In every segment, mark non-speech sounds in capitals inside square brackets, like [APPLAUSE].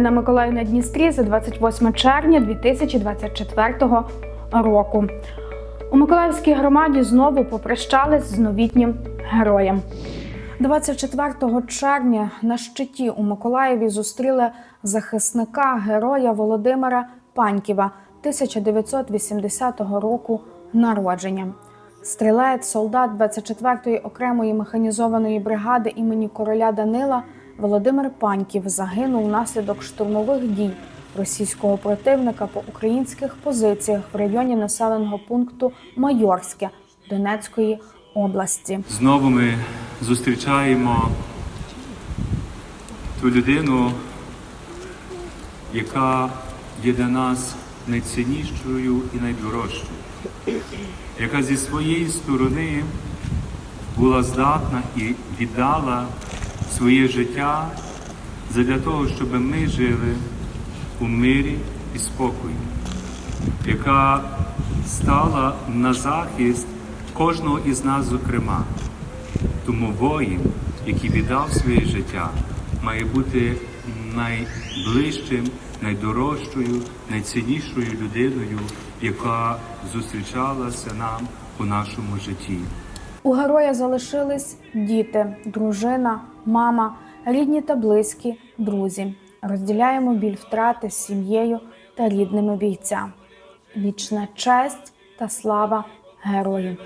На Миколаїв на Дністрі за 28 червня 2024 року. У Миколаївській громаді знову попрощались з новітнім героєм. 24 червня на щиті у Миколаєві зустріли захисника героя Володимира Паньківа 1980 року народження. Стрілець, солдат 24-ї окремої механізованої бригади імені короля Данила Володимир Паньків загинув внаслідок штурмових дій російського противника по українських позиціях в районі населеного пункту Майорське Донецької області. Знову ми зустрічаємо ту людину, яка є для нас найціннішою і найдорожчою, яка зі своєї сторони була здатна і віддала своє життя для того, щоб ми жили у мирі і спокої, яка стала на захист кожного із нас, зокрема. Тому воїн, який віддав своє життя, має бути найближчим, найдорожчою, найціннішою людиною, яка зустрічалася нам у нашому житті. У героя залишились діти, дружина, мама, рідні та близькі, друзі. Розділяємо біль втрати з сім'єю та рідними бійця. Вічна честь та слава герою.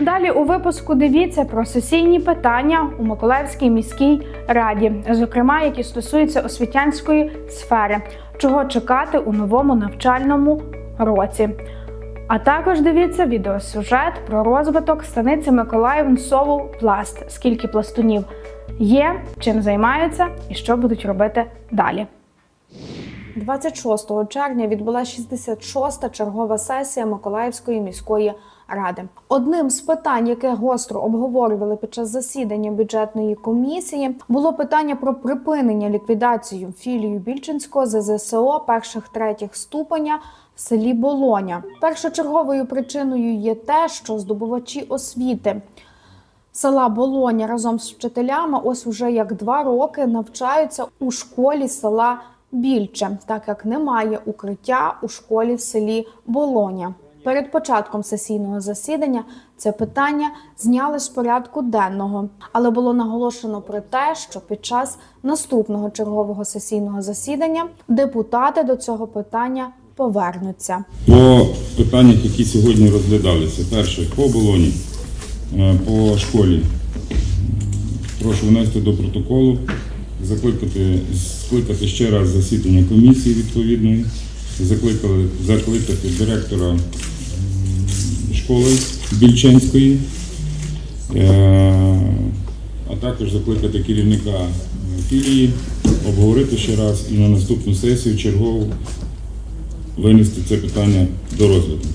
Далі у випуску дивіться про сесійні питання у Миколаївській міській раді, зокрема, які стосуються освітянської сфери, чого чекати у новому навчальному році. А також дивіться відеосюжет про розвиток станиці Миколаїв Сову Пласт, скільки пластунів є, чим займаються і що будуть робити далі. 26 червня відбулася 66-та чергова сесія Миколаївської міської ради. Одним з питань, яке гостро обговорювали під час засідання бюджетної комісії, було питання про припинення ліквідацію філію Більчинського ЗЗСО перших третіх ступеня в селі Болоня. Першочерговою причиною є те, що здобувачі освіти села Болоня разом з вчителями ось уже як два роки навчаються у школі села Більче, так як немає укриття у школі в селі Болоня. Перед початком сесійного засідання це питання зняли з порядку денного, але було наголошено про те, що під час наступного чергового сесійного засідання депутати до цього питання повернуться. По питаннях, які сьогодні розглядалися. Перше, по болоні, е, по школі. Прошу внести до протоколу, закликати, скликати ще раз засідання комісії відповідної, закликали, закликати директора школи Більченської, е, а також закликати керівника е, філії, обговорити ще раз і на наступну сесію чергову винести це питання до розгляду.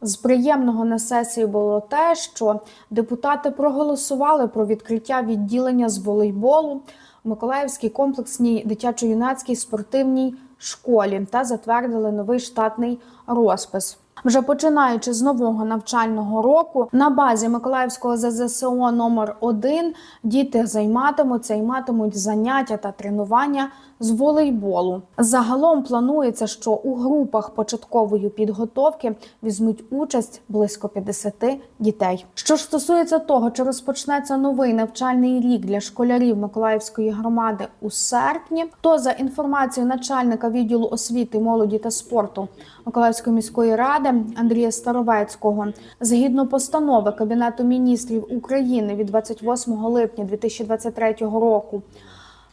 З приємного на сесії було те, що депутати проголосували про відкриття відділення з волейболу Миколаївській комплексній дитячо-юнацькій спортивній школі та затвердили новий штатний розпис. Вже починаючи з нового навчального року, на базі Миколаївського ЗЗСО номер 1 діти займатимуться і матимуть заняття та тренування з волейболу. Загалом планується, що у групах початкової підготовки візьмуть участь близько 50 дітей. Що ж стосується того, чи розпочнеться новий навчальний рік для школярів Миколаївської громади у серпні, то за інформацією начальника відділу освіти, молоді та спорту Миколаївської міської ради Андрія Старовецького, згідно постанови Кабінету міністрів України від 28 липня 2023 року.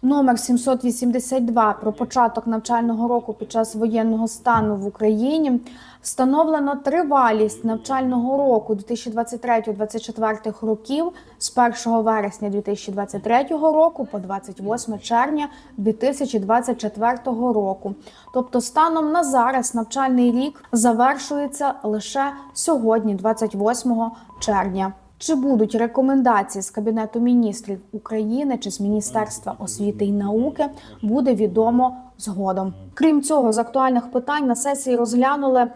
Номер 782 про початок навчального року під час воєнного стану в Україні встановлено тривалість навчального року 2023-2024 років з 1 вересня 2023 року по 28 червня 2024 року. Тобто, станом на зараз навчальний рік завершується лише сьогодні, 28 червня. Чи будуть рекомендації з Кабінету міністрів України чи з Міністерства освіти і науки, буде відомо згодом. Крім цього, з актуальних питань на сесії розглянули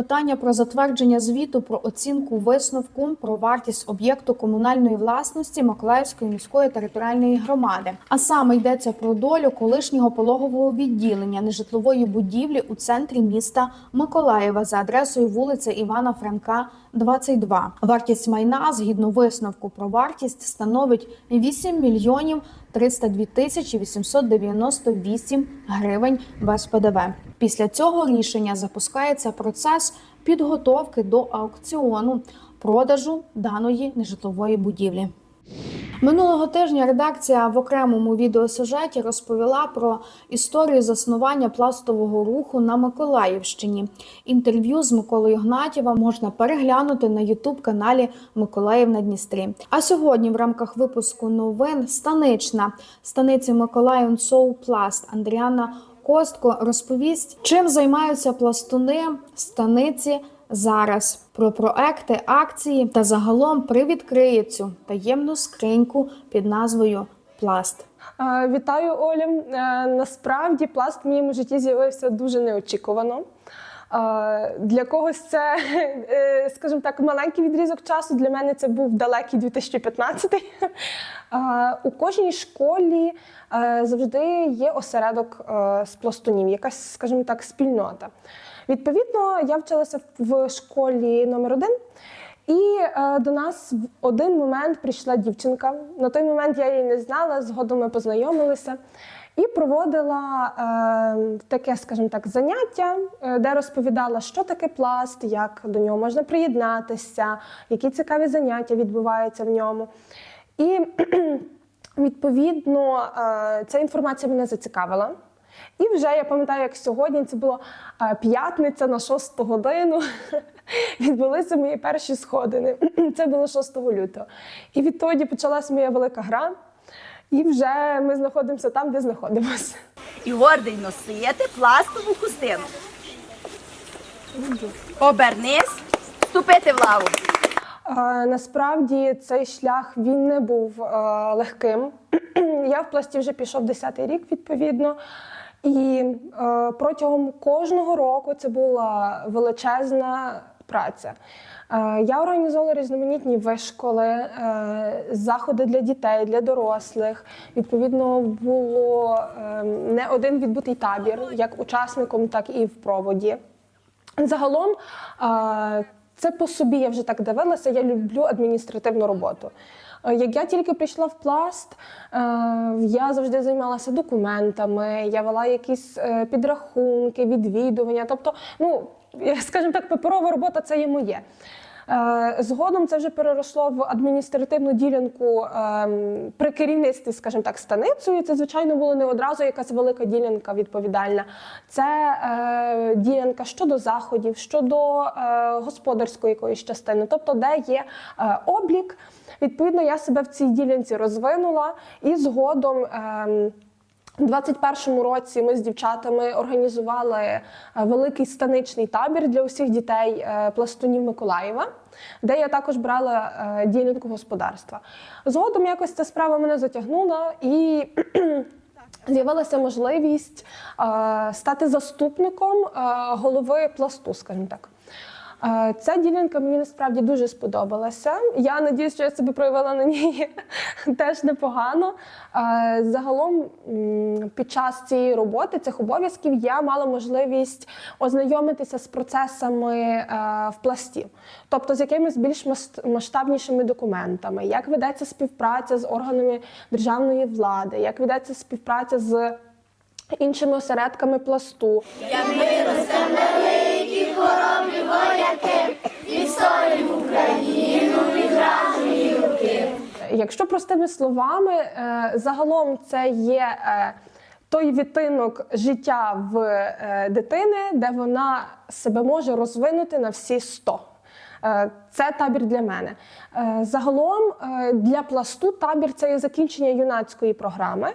питання про затвердження звіту про оцінку висновку про вартість об'єкту комунальної власності Миколаївської міської територіальної громади. А саме йдеться про долю колишнього пологового відділення нежитлової будівлі у центрі міста Миколаєва за адресою вулиця Івана Франка. 22. Вартість майна згідно висновку про вартість становить 8 мільйонів 302 тисячі 898 гривень без ПДВ. Після цього рішення запускається процес підготовки до аукціону продажу даної нежитлової будівлі. Минулого тижня редакція в окремому відеосюжеті розповіла про історію заснування пластового руху на Миколаївщині. Інтерв'ю з Миколою Гнатєва можна переглянути на Ютуб каналі Миколаїв на Дністрі. А сьогодні, в рамках випуску новин, станична станиці Миколаїв Соупласт Андріана Костко розповість, чим займаються пластуни станиці зараз. Про проекти, акції та загалом привідкриє цю таємну скриньку під назвою Пласт. Вітаю, Оля. Е, Насправді пласт в моєму житті з'явився дуже неочікувано. Для когось це, е, скажімо так, маленький відрізок часу. Для мене це був далекий 2015. Е, У кожній школі е, завжди є осередок з пластунів, якась, скажімо так, спільнота. Відповідно, я вчилася в школі номер один. І е, до нас в один момент прийшла дівчинка. На той момент я її не знала, згодом ми познайомилися. І проводила е, таке, скажімо так, заняття, е, де розповідала, що таке пласт, як до нього можна приєднатися, які цікаві заняття відбуваються в ньому. І відповідно е, ця інформація мене зацікавила. І вже я пам'ятаю, як сьогодні це було е, п'ятниця на 6 годину. [LAUGHS] Відбулися мої перші сходини. [CLEARS THROAT] Це було 6 лютого. І відтоді почалась моя велика гра. І вже ми знаходимося там, де знаходимося. і гордий носити пластову хустину. Обернись, вступити в лаву. Е, Насправді цей шлях він не був е, легким. [CLEARS THROAT] Я в пласті вже пішов 10-й рік, відповідно. І е, протягом кожного року це була величезна праця. Е, я організовувала різноманітні вишколи, е, заходи для дітей, для дорослих. Відповідно, було е, не один відбутий табір, як учасником, так і в проводі. Загалом, е, це по собі я вже так дивилася. Я люблю адміністративну роботу. Е, Як я тільки прийшла в пласт, е, я завжди займалася документами, я вела якісь е, підрахунки, відвідування. Тобто, ну скажімо так, паперова робота це є моє. Е, Згодом це вже переросло в адміністративну ділянку ем, при керівництві, скажімо так, станицею. Це, звичайно, було не одразу якась велика ділянка відповідальна. Це е, ділянка щодо заходів, щодо е, господарської якоїсь частини, тобто, де є облік. Відповідно, я себе в цій ділянці розвинула і згодом. ем, у 21-му році ми з дівчатами організували е, великий станичний табір для усіх дітей е, пластунів Миколаєва, де я також брала е, ділянку господарства. Згодом якось ця справа мене затягнула і [CLEARS THROAT] з'явилася можливість стати заступником голови пласту, скажімо так. Е, Ця ділянка мені насправді дуже сподобалася. Я надіюсь, що я себе проявила на ній [LAUGHS] теж непогано. Е, Загалом під час цієї роботи, цих обов'язків, я мала можливість ознайомитися з процесами е, в пласті, тобто з якимись більш масштабнішими документами, як ведеться співпраця з органами державної влади, як ведеться співпраця з іншими осередками пласту. Якщо простими словами, е, загалом це є е, той відтинок життя в е, дитини, де вона себе може розвинути на всі 100. Е, Це табір для мене. Загалом для пласту табір це є закінчення юнацької програми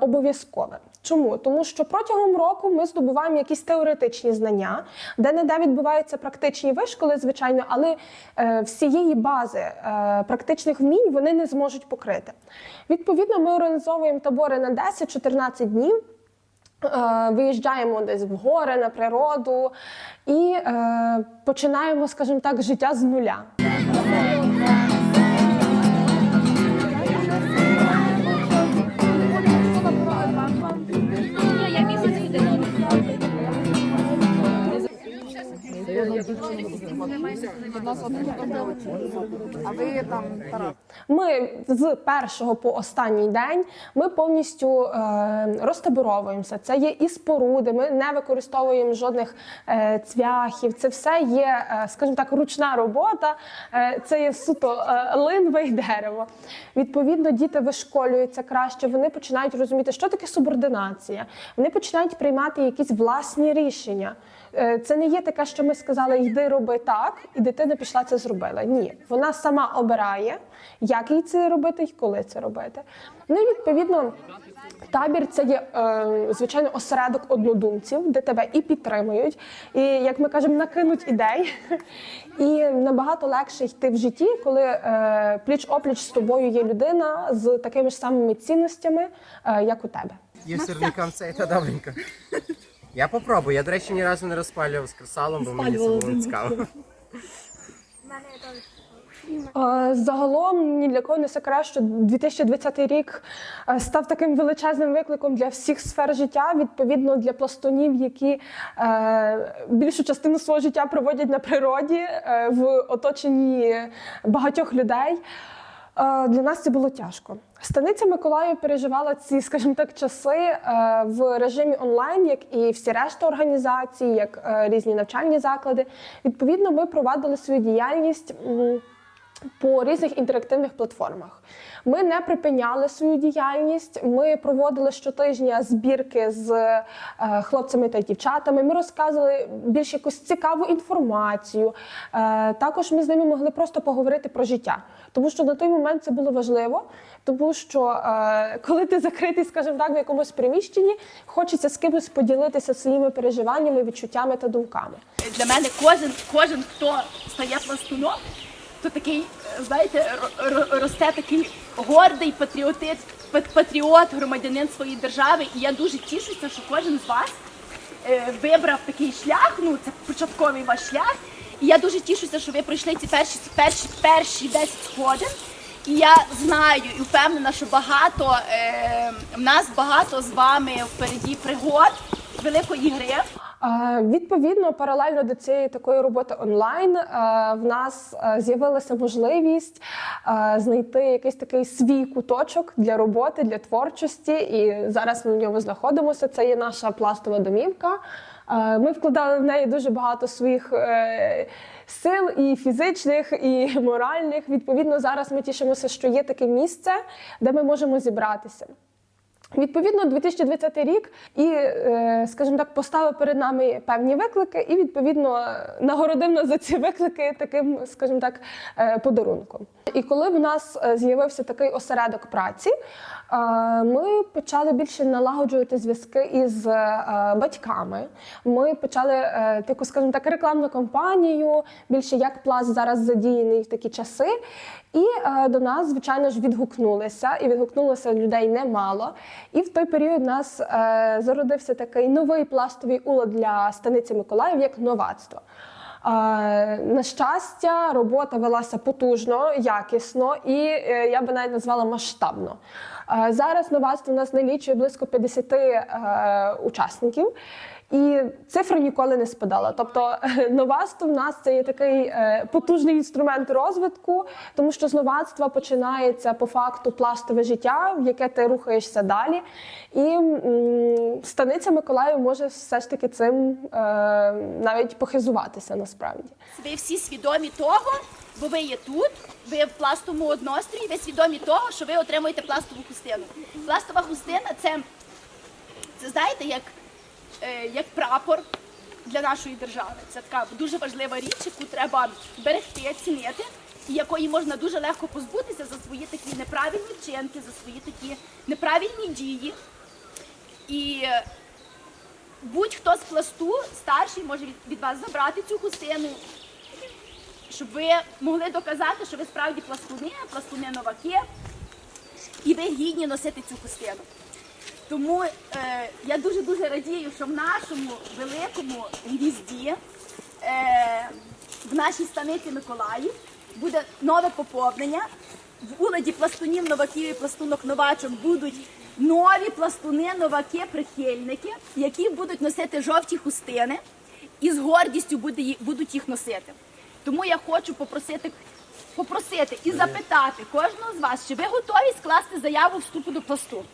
обов'язкове. Чому? Тому що протягом року ми здобуваємо якісь теоретичні знання, де не де відбуваються практичні вишколи, звичайно, але е, всієї бази е, практичних вмінь вони не зможуть покрити. Відповідно, ми організовуємо табори на 10-14 днів. Е, Виїжджаємо десь в гори на природу і е, починаємо, скажімо так, життя з нуля. Ми з першого по останній день ми повністю е, розтаборовуємося. Це є і споруди. Ми не використовуємо жодних е, цвяхів. Це все є, е, скажімо так, ручна робота. Е, це є суто е, линве і дерево. Відповідно, діти вишколюються краще. Вони починають розуміти, що таке субординація. Вони починають приймати якісь власні рішення. Е, Це не є таке, що ми сказали, йди роби так, і дитина пішла це зробила. Ні, вона сама обирає, як їй це робити і коли це робити. Ну і відповідно. Табір це є е, звичайно осередок однодумців, де тебе і підтримують, і як ми кажемо, накинуть ідей. І набагато легше йти в житті, коли е, пліч опліч з тобою є людина з такими ж самими цінностями, як у тебе. Є сирникам це та добренько. Я попробую. Я, до речі, ні разу не розпалював з кресалом, бо мені це було не цікаво. Е, Загалом ні для кого не секрет, що 2020 рік е, став таким величезним викликом для всіх сфер життя, відповідно для пластунів, які е, більшу частину свого життя проводять на природі е, в оточенні багатьох людей. Для нас це було тяжко. Станиця Миколаїв переживала ці, скажімо так, часи е, в режимі онлайн, як і всі решта організацій, як е, різні навчальні заклади. Відповідно, ми провадили свою діяльність. По різних інтерактивних платформах. Ми не припиняли свою діяльність. Ми проводили щотижня збірки з е, хлопцями та дівчатами. Ми розказували більш якусь цікаву інформацію. Е, також ми з ними могли просто поговорити про життя, тому що на той момент це було важливо, тому що е, коли ти закритий, скажімо так, в якомусь приміщенні, хочеться з кимось поділитися своїми переживаннями, відчуттями та думками. Для мене кожен, кожен, хто стає пластуном, то такий, знаєте, ро- ро- росте такий гордий патріотит, патріот, громадянин своєї держави. І я дуже тішуся, що кожен з вас е, вибрав такий шлях. Ну це початковий ваш шлях. І я дуже тішуся, що ви пройшли ці перші перші перші 10 сходин. І я знаю і впевнена, що багато е, в нас багато з вами впереді пригод великої гри. Відповідно, паралельно до цієї такої роботи онлайн е, в нас е, з'явилася можливість е, знайти якийсь такий свій куточок для роботи, для творчості. І зараз ми в ньому знаходимося. Це є наша пластова домівка. Ми вкладали в неї дуже багато своїх сил і фізичних, і моральних. Відповідно, зараз ми тішимося, що є таке місце, де ми можемо зібратися. Відповідно, 2020 рік і, е, скажімо так, поставив перед нами певні виклики, і відповідно нагородив нас за ці виклики таким, скажімо так, е, подарунком. І коли в нас е, з'явився такий осередок праці, ми почали більше налагоджувати зв'язки із е, батьками. Ми почали е, таку, скажімо так, рекламну кампанію, більше як пласт зараз задіяний в такі часи. І е, до нас, звичайно ж, відгукнулися, і відгукнулося людей немало. І в той період у нас зародився такий новий пластовий улад для станиці Миколаїв як новацтво. На щастя, робота велася потужно, якісно і я би навіть назвала масштабно. Е, Зараз новацтво у нас налічує близько 50 е, учасників. І цифра ніколи не спадала. Тобто [LAUGHS] новацтво в нас це є такий е, потужний інструмент розвитку, тому що з новацтва починається по факту пластове життя, в яке ти рухаєшся далі. І станиця Миколаїв може все ж таки цим е, навіть похизуватися насправді. Ви всі свідомі того, бо ви є тут, ви в пластовому однострої, ви свідомі того, що ви отримуєте пластову хустину. Пластова хустина це, це знаєте, як, як прапор для нашої держави. Це така дуже важлива річ, яку треба берегти, цінити, і якої можна дуже легко позбутися за свої такі неправильні вчинки, за свої такі неправильні дії. І е, будь-хто з пласту старший може від вас забрати цю хустину, щоб ви могли доказати, що ви справді пластуни, пластуни новаки, і ви гідні носити цю хустину. Тому е, я дуже дуже радію, що в нашому великому гнізді, е, в нашій станиці Миколаїв, буде нове поповнення. В уладі пластунів, новаків і пластунок новачок будуть нові пластуни, новаки, прихильники, які будуть носити жовті хустини і з гордістю буде будуть їх носити. Тому я хочу попросити, попросити і запитати кожного з вас, чи ви готові скласти заяву вступу до пласту?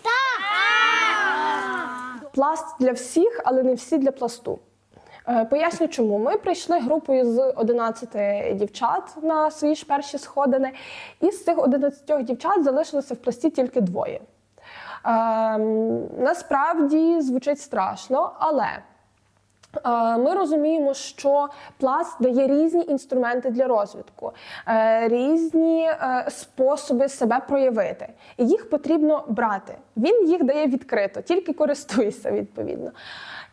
Пласт для всіх, але не всі для пласту. Е, Поясню, чому ми прийшли групою з 11 дівчат на свої ж перші сходини, і з цих 11 дівчат залишилося в пласті тільки двоє. Ем, насправді звучить страшно, але Ми розуміємо, що пласт дає різні інструменти для розвитку, е, різні е, способи себе проявити. І їх потрібно брати. Він їх дає відкрито, тільки користуйся відповідно.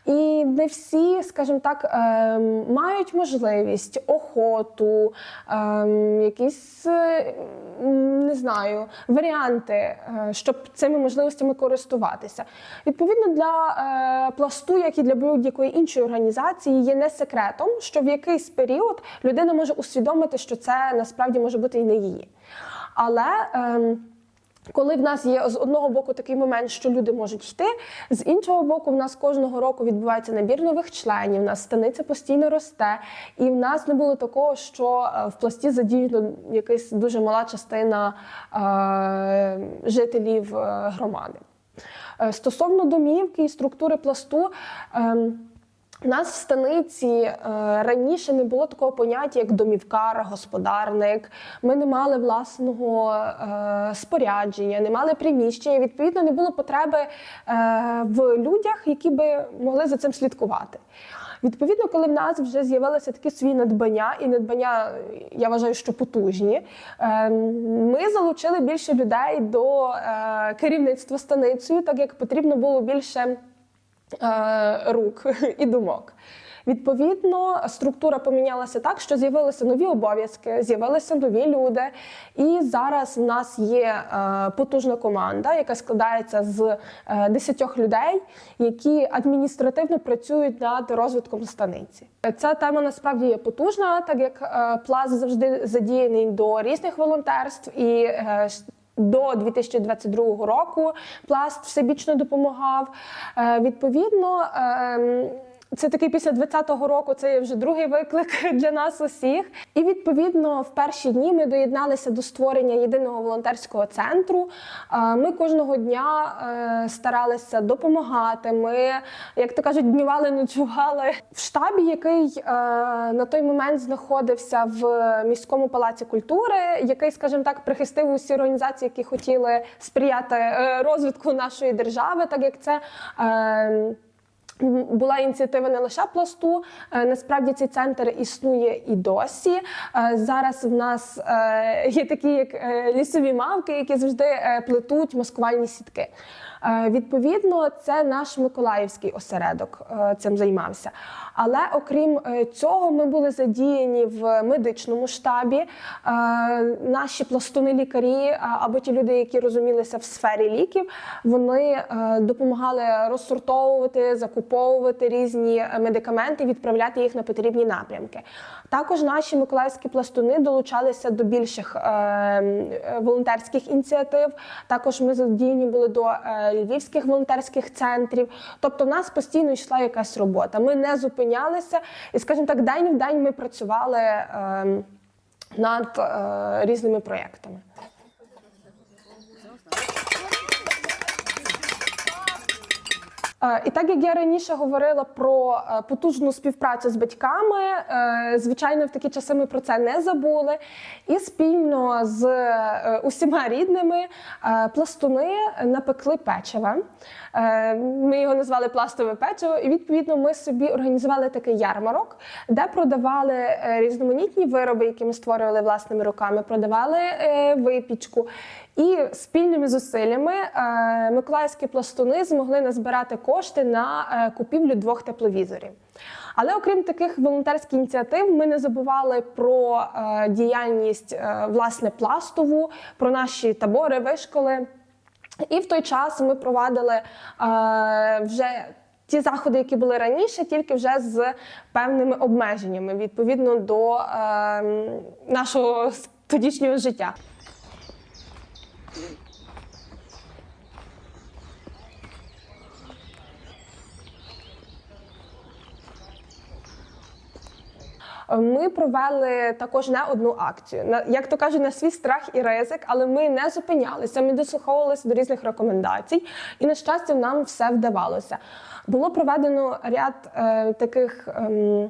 І не всі, скажімо так, е, мають можливість, охоту, е, якісь е, не знаю, варіанти, е, щоб цими можливостями користуватися. Відповідно, для е, пласту, як і для будь-якої іншої організації, є не секретом, що в якийсь період людина може усвідомити, що це насправді може бути і не її. Але ем, коли в нас є з одного боку такий момент, що люди можуть йти, з іншого боку, в нас кожного року відбувається набір нових членів, в нас станиця постійно росте, і в нас не було такого, що е, в пласті задіяно якась дуже мала частина е, жителів е, громади. Е, Стосовно домівки і структури пласту. ем, у нас в станиці е, раніше не було такого поняття, як домівкар, господарник. Ми не мали власного е, спорядження, не мали приміщення. Відповідно, не було потреби е, в людях, які би могли за цим слідкувати. Відповідно, коли в нас вже з'явилися такі свої надбання, і надбання, я вважаю, що потужні, ми залучили більше людей до керівництва станицею, так як потрібно було більше рук [LAUGHS] і думок. Відповідно, структура помінялася так, що з'явилися нові обов'язки, з'явилися нові люди. І зараз в нас є е, потужна команда, яка складається з е, 10 людей, які адміністративно працюють над розвитком станиці. Ця тема насправді є потужна, так як е, пласт завжди задіяний до різних волонтерств і. До 2022 року пласт всебічно допомагав. Е, Відповідно, ем, це такий після 20-го року. Це є вже другий виклик [LAUGHS] для нас усіх. І відповідно, в перші дні ми доєдналися до створення єдиного волонтерського центру. Ми кожного дня е, старалися допомагати. Ми, як то кажуть, днювали, ночували в штабі, який е, на той момент знаходився в міському палаці культури, який, скажімо так, прихистив усі організації, які хотіли сприяти е, розвитку нашої держави, так як це. Була ініціатива не лише пласту. е, Насправді цей центр існує і досі. Е, Зараз в нас е, є такі як лісові мавки, які завжди плетуть маскувальні сітки. Е, Відповідно, це наш миколаївський осередок е, цим займався. Але окрім е, цього, ми були задіяні в медичному штабі. Наші пластуни-лікарі е, або ті люди, які розумілися в сфері ліків, вони допомагали розсортовувати, закуповувати різні медикаменти, відправляти їх на потрібні напрямки. Також наші миколаївські пластуни долучалися до більших е, е, волонтерських ініціатив. Також ми задіяні були до е, львівських волонтерських центрів. Тобто, в нас постійно йшла якась робота. Ми не зупинялися, і, скажімо так, день в день ми працювали е, над різними проєктами. І так як я раніше говорила про е, потужну співпрацю з батьками, е, звичайно, в такі часи ми про це не забули. І спільно з е, усіма рідними е, пластуни напекли печива. Е, Ми його назвали пластове печиво, і відповідно ми собі організували такий ярмарок, де продавали е, різноманітні вироби, які ми створювали власними руками, продавали е, випічку. І спільними зусиллями е, миколаївські пластуни змогли назбирати кошти на е, купівлю двох тепловізорів. Але окрім таких волонтерських ініціатив, ми не забували про е, діяльність власне пластову, про наші табори, вишколи. І в той час ми провадили вже ті заходи, які були раніше, тільки вже з певними обмеженнями відповідно до е, нашого тодішнього життя. Ми провели також не одну акцію. Як то кажуть, на свій страх і ризик, але ми не зупинялися. Ми дослуховувалися до різних рекомендацій, і на щастя, нам все вдавалося. Було проведено ряд е, таких. ем,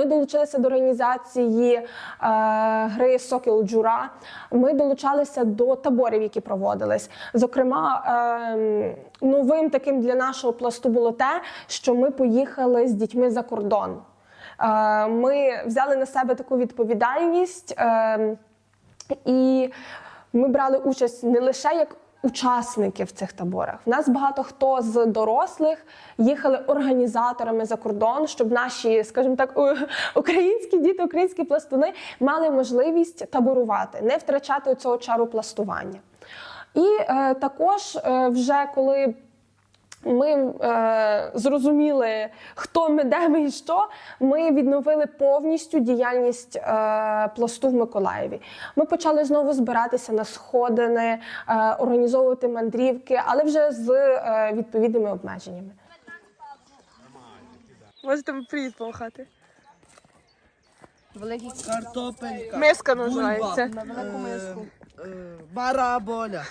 Ми долучилися до організації е, гри Сокіл Джура. Ми долучалися до таборів, які проводились. Зокрема, е, новим таким для нашого пласту було те, що ми поїхали з дітьми за кордон. Е, ми взяли на себе таку відповідальність. Е, і ми брали участь не лише як учасники в цих таборах. В нас багато хто з дорослих їхали організаторами за кордон, щоб наші, скажімо так, українські діти, українські пластуни мали можливість таборувати, не втрачати цього чару пластування. І е, також, е, вже коли ми е, зрозуміли, хто ми, де ми і що. Ми відновили повністю діяльність е, пласту в Миколаєві. Ми почали знову збиратися на сходини, е, організовувати мандрівки, але вже з е, відповідними обмеженнями. Можете привіт помахати. Картопелька. Миска називається. е, е, Бараболя.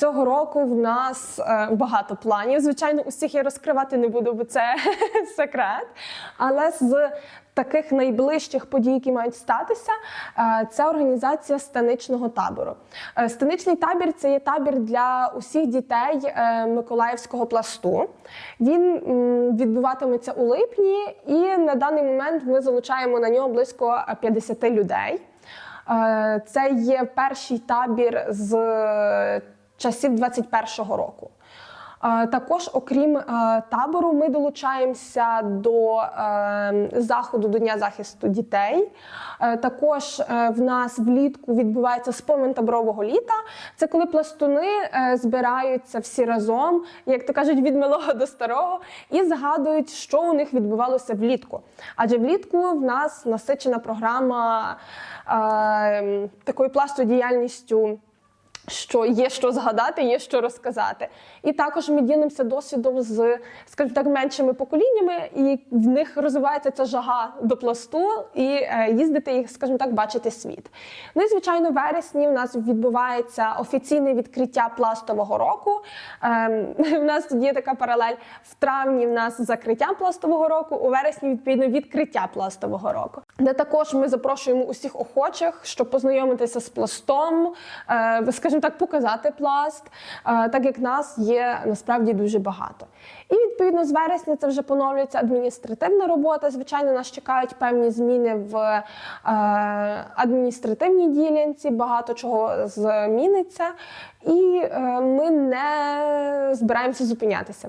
Цього року в нас е, багато планів. Звичайно, усіх я розкривати не буду, бо це [LAUGHS] секрет. Але з таких найближчих подій, які мають статися, е, це організація станичного табору. Е, станичний табір це є табір для усіх дітей Миколаївського пласту. Він відбуватиметься у липні, і на даний момент ми залучаємо на нього близько 50 людей. Це є перший табір з часів 21-го року. Е, Також, окрім е, табору, ми долучаємося до е, заходу до Дня захисту дітей. Е, Також в нас влітку відбувається спомин таборового літа. Це коли пластуни збираються всі разом, як то кажуть, від малого до старого, і згадують, що у них відбувалося влітку. Адже влітку в нас насичена програма е, такою пластодіяльністю що є що згадати, є що розказати. І також ми ділимося досвідом з, скажімо так, меншими поколіннями, і в них розвивається ця жага до пласту і е, їздити і, скажімо так, бачити світ. Ну і звичайно, в вересні в нас відбувається офіційне відкриття пластового року. Ем, [LAUGHS] в нас тут є така паралель. В травні в нас закриття пластового року, у вересні відповідно відкриття пластового року, де також ми запрошуємо усіх охочих, щоб познайомитися з пластом, е, скажімо так, показати пласт, е, так як нас є насправді дуже багато. І відповідно з вересня це вже поновлюється адміністративна робота. Звичайно, нас чекають певні зміни в е, адміністративній ділянці, багато чого зміниться, і е, ми не збираємося зупинятися.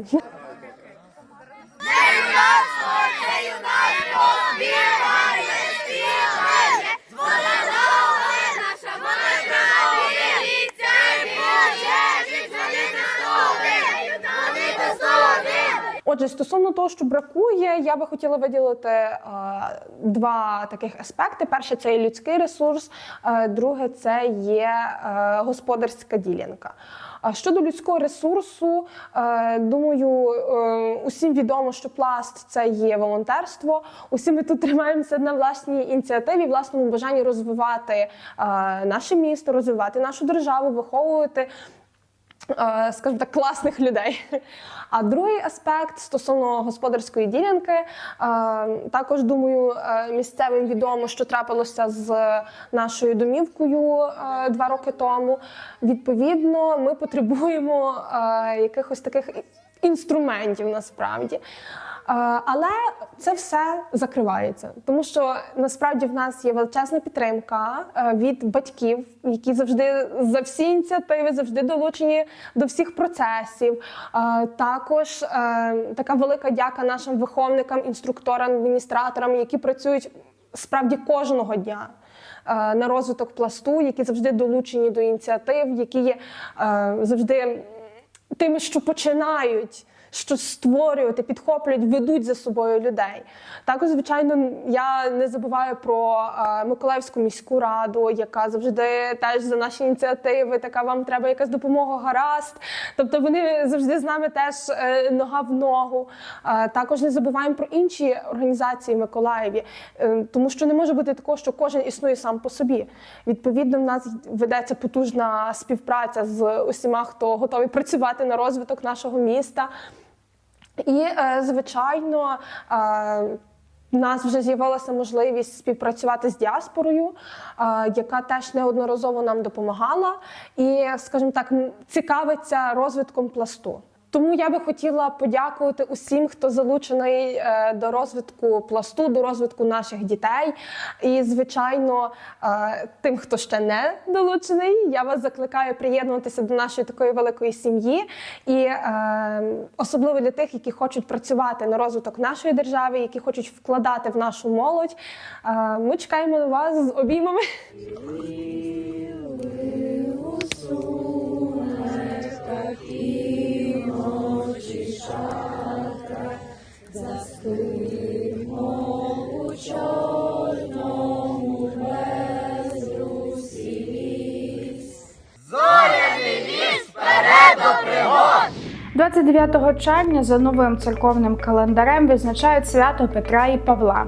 Отже, стосовно того, що бракує, я би хотіла виділити е, два таких аспекти: перше це є людський ресурс, е, друге це є е, господарська ділянка. А щодо людського ресурсу, е, думаю, е, усім відомо, що пласт це є волонтерство. Усі ми тут тримаємося на власній ініціативі, власному бажанні розвивати е, наше місто, розвивати нашу державу, виховувати скажімо так, класних людей. А другий аспект стосовно господарської ділянки, е, також думаю, е, місцевим відомо, що трапилося з нашою домівкою е, два роки тому. Відповідно, ми потребуємо е, якихось таких інструментів насправді. Е, Але це все закривається, тому що насправді в нас є величезна підтримка е, від батьків, які завжди за всі ініціативи, завжди долучені до всіх процесів. Е, Також така велика дяка нашим виховникам, інструкторам, адміністраторам, які працюють справді кожного дня. На розвиток пласту, які завжди долучені до ініціатив, які є завжди тими, що починають щось створювати, підхоплюють, ведуть за собою людей. Також, звичайно, я не забуваю про е, Миколаївську міську раду, яка завжди теж за наші ініціативи, така вам треба якась допомога, гаразд. Тобто вони завжди з нами теж е, нога в ногу. Е, також не забуваємо про інші організації в Миколаєві, тому що не може бути такого, що кожен існує сам по собі. Відповідно, в нас ведеться потужна співпраця з усіма, хто готовий працювати на розвиток нашого міста. І, е, звичайно, е, у нас вже з'явилася можливість співпрацювати з діаспорою, е, яка теж неодноразово нам допомагала і, скажімо так, цікавиться розвитком пласту. Тому я би хотіла подякувати усім, хто залучений е, до розвитку пласту, до розвитку наших дітей. І, звичайно, е, тим, хто ще не долучений, я вас закликаю приєднуватися до нашої такої великої сім'ї, і е, особливо для тих, які хочуть працювати на розвиток нашої держави, які хочуть вкладати в нашу молодь. Ми чекаємо на вас з обіймами. Пригод! 29 червня за новим церковним календарем відзначають свято Петра і Павла.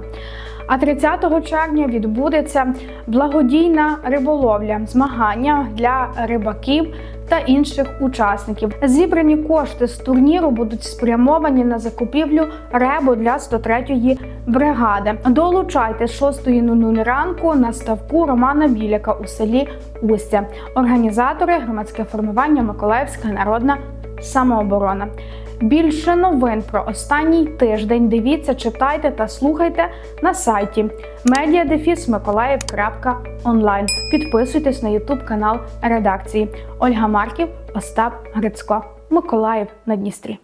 А 30 червня відбудеться благодійна риболовля, змагання для рибаків та інших учасників. Зібрані кошти з турніру будуть спрямовані на закупівлю ребу для 103-ї бригади. Долучайте з 6.00 ранку на ставку Романа Біляка у селі Устя. Організатори громадське формування Миколаївська народна самооборона. Більше новин про останній тиждень дивіться, читайте та слухайте на сайті mediadefismikolaev.online. Підписуйтесь на YouTube канал редакції Ольга Марків, Остап Грицько. Миколаїв на Дністрі.